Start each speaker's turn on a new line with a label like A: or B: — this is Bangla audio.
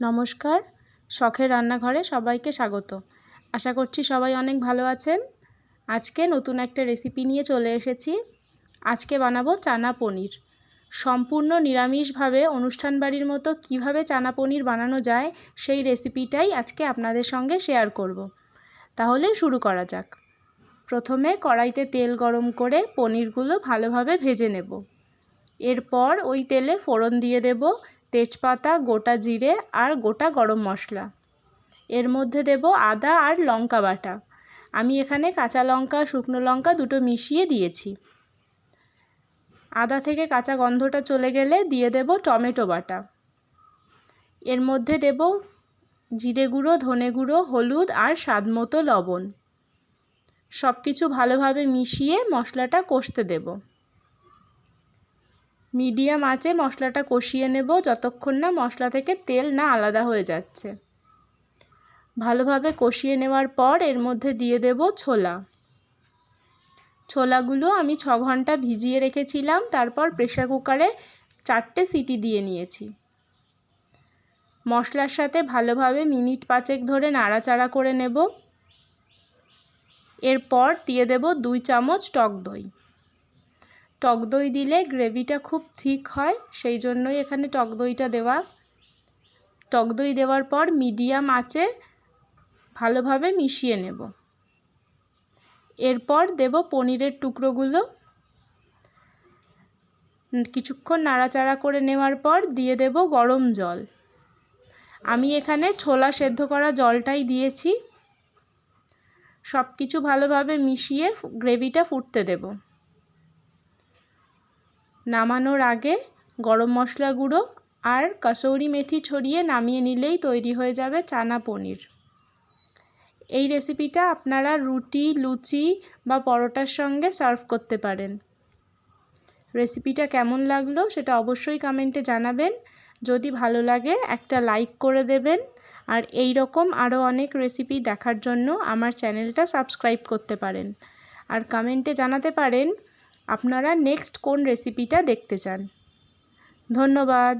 A: নমস্কার, শখের রান্নাঘরে সবাইকে স্বাগত। আশা করছি সবাই অনেক ভালো আছেন। আজকে নতুন একটা রেসিপি নিয়ে চলে এসেছি। আজকে বানাবো চানা পনির। সম্পূর্ণ নিরামিষভাবে অনুষ্ঠান বাড়ির মতো কীভাবে চানা পনির বানানো যায়, সেই রেসিপিটাই আজকে আপনাদের সঙ্গে শেয়ার করব। তাহলে শুরু করা যাক। প্রথমে কড়াইতে তেল গরম করে পনিরগুলো ভালোভাবে ভেজে নেব। এরপর ওই তেলে ফোড়ন দিয়ে দেব। তেজপাতা, গোটা জিরে আর গোটা গরম মশলা। এর মধ্যে দেব আদা আর লঙ্কা বাটা। আমি এখানে কাঁচা লঙ্কা, শুকনো লঙ্কা দুটো মিশিয়ে দিয়েছি। আদা থেকে কাঁচা গন্ধটা চলে গেলে দিয়ে দেব টমেটো বাটা। এর মধ্যে দেব জিরে গুঁড়ো, ধনে গুঁড়ো, হলুদ আর স্বাদ মতো লবণ। সব কিছু ভালোভাবে মিশিয়ে মশলাটা কষতে দেবো। মিডিয়াম আঁচে মশলাটা কষিয়ে নেব যতক্ষণ না মশলা থেকে তেল না আলাদা হয়ে যাচ্ছে। ভালোভাবে কষিয়ে নেওয়ার পর এর মধ্যে দিয়ে দেব ছোলা। ছোলাগুলো আমি ছ ঘণ্টা ভিজিয়ে রেখেছিলাম, তারপর প্রেশার কুকারে চারটে সিটি দিয়ে নিয়েছি। মশলার সাথে ভালোভাবে মিনিট পাঁচেক ধরে নাড়াচাড়া করে নেব। এরপর দিয়ে দেব দুই চামচ টক দই। টক দই দিলে গ্রেভিটা খুব থিক হয়, সেই জন্যই এখানে টক দইটা দেওয়া। টক দই দেওয়ার পর মিডিয়াম আঁচে ভালোভাবে মিশিয়ে নেব। এরপর দেব পনিরের টুকরোগুলো। কিছুক্ষণ নাড়াচাড়া করে নেওয়ার পর দিয়ে দেব গরম জল। আমি এখানে ছোলা সেদ্ধ করা জলটাই দিয়েছি। সব কিছু ভালোভাবে মিশিয়ে গ্রেভিটা ফুটতে দেবো। নামানোর আগে গরম মশলা গুঁড়ো আর কসৌরি মেথি ছড়িয়ে নামিয়ে নিলেই তৈরি হয়ে যাবে চানা পনির। এই রেসিপিটা আপনারা রুটি, লুচি বা পরোটার সঙ্গে সার্ভ করতে পারেন। রেসিপিটা কেমন লাগল সেটা অবশ্যই কমেন্টে জানাবেন। যদি ভালো লাগে একটা লাইক করে দেবেন। আর এই রকম আরও অনেক রেসিপি দেখার জন্য আমার চ্যানেলটা সাবস্ক্রাইব করতে পারেন। আর কমেন্টে জানাতে পারেন আপনারা নেক্সট কোন রেসিপিটা দেখতে চান? ধন্যবাদ।